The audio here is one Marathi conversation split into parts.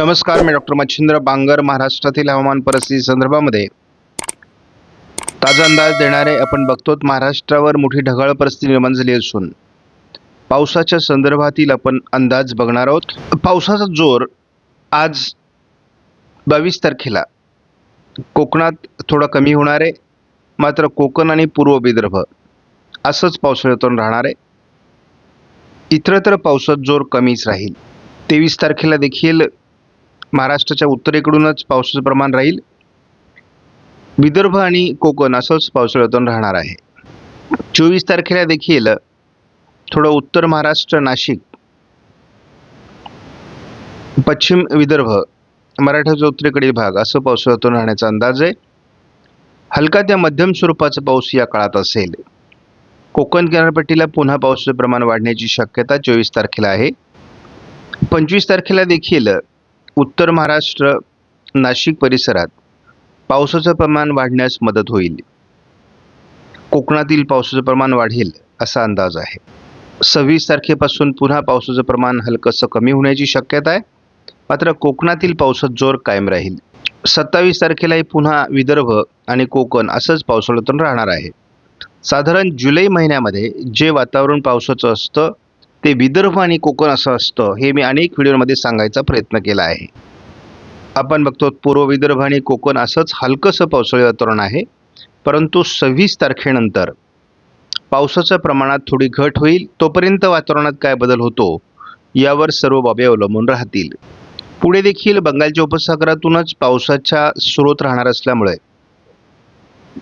नमस्कार मी डॉक्टर मच्छिंद्र बांगर महाराष्ट्रातील हवामान परिस्थिती संदर्भामध्ये. ताजा अंदाज देणारे आपण बघतो महाराष्ट्रावर मोठी ढगाळ परिस्थिती निर्माण झाली असून. पावसाच्या संदर्भातील आपण अंदाज बघणार आहोत. पावसाचा जोर आज बावीस तारखेला. कोकणात थोडा कमी होणार आहे मात्र कोकण आणि पूर्व विदर्भ असंच पावसाळ्यातून राहणार आहे. इतरत्र पावसात जोर कमीच राहील. तेवीस तारखेला देखील महाराष्ट्राच्या उत्तरेकडूनच पावसाचं प्रमाण राहील. विदर्भ आणि कोकण असंच पावसाळ्यातून राहणार आहे. चोवीस तारखेला देखील थोडं उत्तर महाराष्ट्र नाशिक पश्चिम विदर्भ मराठ्याच्या उत्तरेकडील भाग असं पावसाळ्यातून राहण्याचा अंदाज आहे. हलका त्या मध्यम स्वरूपाचा पाऊस या काळात असेल. कोकण किनारपट्टीला पुन्हा पावसाचं प्रमाण वाढण्याची शक्यता चोवीस तारखेला आहे. पंचवीस तारखेला देखील उत्तर महाराष्ट्र नाशिक परिसरात पावसाचं प्रमाण वाढण्यास मदत होईल. कोकणातील पावसाचं प्रमाण वाढेल असा अंदाज आहे. सव्वीस तारखेपासून पुन्हा पावसाचं प्रमाण हलकंसं कमी होण्याची शक्यता आहे. मात्र कोकणातील पावसात जोर कायम राहील. सत्तावीस तारखेलाही पुन्हा विदर्भ आणि कोकण असंच पावसाळ्यातून राहणार आहे. साधारण जुलै महिन्यामध्ये जे वातावरण पावसाचं असतं ते विदर्भ आणि कोकण असं असतं हे मी अनेक व्हिडिओमध्ये सांगायचा प्रयत्न केला आहे. आपण बघतो पूर्व विदर्भ आणि कोकण असंच हलकंसं पावसाळी वातावरण आहे. परंतु सव्वीस तारखेनंतर पावसाच्या प्रमाणात थोडी घट होईल तोपर्यंत वातावरणात काय बदल होतो यावर सर्व बाबी अवलंबून राहतील. पुढे देखील बंगालच्या उपसागरातूनच पावसाच्या स्रोत राहणार असल्यामुळे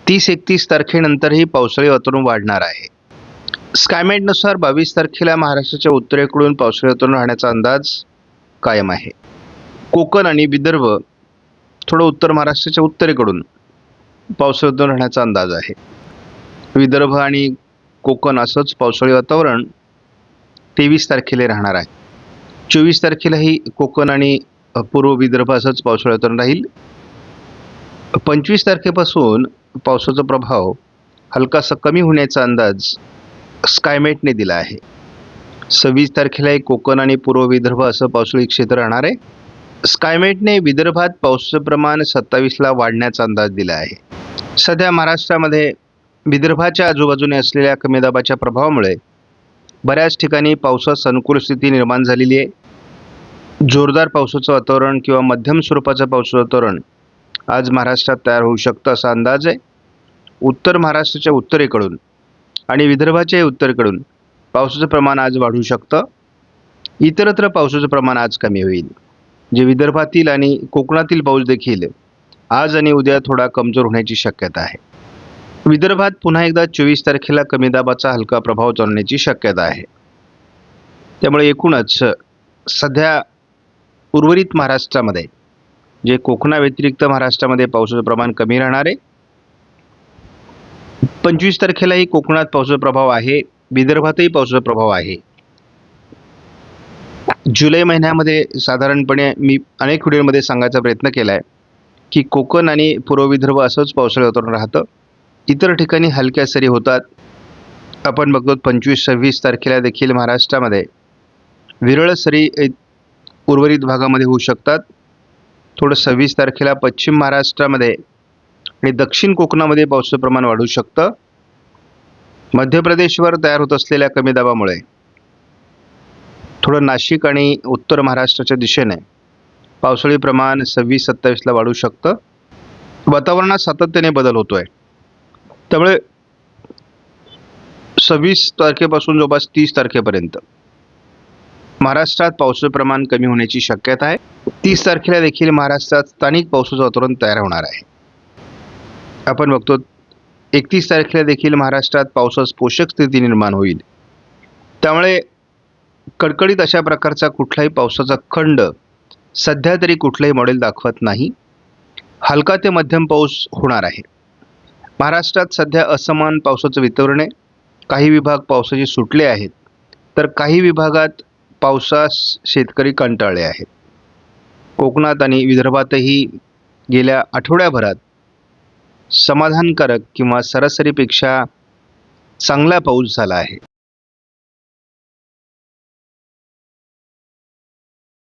तीस एकतीस तारखेनंतरही पावसाळी वातावरण वाढणार आहे. स्कायमेटनुसार बावीस तारखेला महाराष्ट्राच्या उत्तरेकडून पावसाळ्यातून राहण्याचा अंदाज कायम आहे. कोकण आणि विदर्भ थोडं उत्तर महाराष्ट्राच्या उत्तरेकडून पावसाळ्यातून राहण्याचा अंदाज आहे. विदर्भ आणि कोकण असंच पावसाळी वातावरण तेवीस तारखेला राहणार आहे. चोवीस तारखेलाही कोकण आणि पूर्व विदर्भ असंच पावसाळ्यातून राहील. पंचवीस तारखेपासून पावसाचा प्रभाव हलकासा कमी होण्याचा अंदाज स्कायमेटने दिला आहे. सव्वीस तारखेला एक कोकण आणि पूर्व विदर्भ असं पावसाळी क्षेत्र राहणार आहे. स्कायमेटने विदर्भात पावसाचं प्रमाण सत्तावीसला वाढण्याचा अंदाज दिला आहे. सध्या महाराष्ट्रामध्ये विदर्भाच्या आजूबाजूने असलेल्या कमी दाबाच्या प्रभावामुळे बऱ्याच ठिकाणी पावसास अनुकूल स्थिती निर्माण झालेली आहे. जोरदार पावसाचं वातावरण किंवा मध्यम स्वरूपाचं पावसाचं वातावरण आज महाराष्ट्रात तयार होऊ शकतं असा अंदाज आहे. उत्तर महाराष्ट्राच्या उत्तरेकडून आणि विदर्भाच्याही उत्तरेकडून. पावसाचं प्रमाण आज वाढू शकतं. इतरत्र पावसाचं प्रमाण आज कमी होईल. जे विदर्भातील आणि कोकणातील पाऊस देखील आज आणि उद्या थोडा कमजोर होण्याची शक्यता आहे. विदर्भात पुन्हा एकदा चोवीस तारखेला कमी दाबाचा हलका प्रभाव जाणण्याची शक्यता आहे. त्यामुळे एकूणच सध्या उर्वरित महाराष्ट्रामध्ये जे कोकणाव्यतिरिक्त महाराष्ट्रामध्ये पावसाचं प्रमाण कमी राहणार आहे पंचवीस तारखेलाही कोकणात पावसाचा प्रभाव आहे. विदर्भातही पावसाचा प्रभाव आहे. जुलै महिन्यामध्ये साधारणपणे मी अनेक व्हिडिओमध्ये सांगायचा प्रयत्न केला आहे की कोकण आणि पूर्व विदर्भ असंच पावसाळी वातावरण राहतं. इतर ठिकाणी हलक्या सरी होतात. आपण बघतो पंचवीस सव्वीस तारखेला देखील महाराष्ट्रामध्ये विरळ सरी उर्वरित भागामध्ये होऊ शकतात. थोडं सव्वीस तारखेला पश्चिम महाराष्ट्रामध्ये आणि दक्षिण कोकणामध्ये पावसाचं प्रमाण वाढू शकतं. मध्य प्रदेशवर तयार होत असलेल्या कमी दाबामुळे थोडं नाशिक आणि उत्तर महाराष्ट्राच्या दिशेने पावसाळी प्रमाण सव्वीस सत्तावीसला वाढू शकतं. वातावरणात सातत्याने बदल होतो आहे त्यामुळे सव्वीस तारखेपासून जवळपास तीस तारखेपर्यंत महाराष्ट्रात पावसाचं प्रमाण कमी होण्याची शक्यता आहे. तीस तारखेला देखील महाराष्ट्रात स्थानिक पावसाचं वातावरण तयार होणार आहे. आपण बघतो एकतीस तारखेला देखील महाराष्ट्रात पावसास पोषक स्थिती निर्माण होईल. त्यामुळे कडकडीत अशा प्रकारचा कुठलाही पावसाचा खंड सध्या तरी कुठलंही मॉडेल दाखवत नाही. हलका ते मध्यम पाऊस होणार आहे. महाराष्ट्रात सध्या असमान पावसाचं वितरण आहे. काही विभाग पावसाचे सुटले आहेत. तर काही विभागात पावसास शेतकरी कंटाळले आहेत. कोकणात आणि विदर्भातही गेल्या आठवड्याभरात समाधानकारक किंवा सरासरीपेक्षा चांगला पाऊस झाला आहे.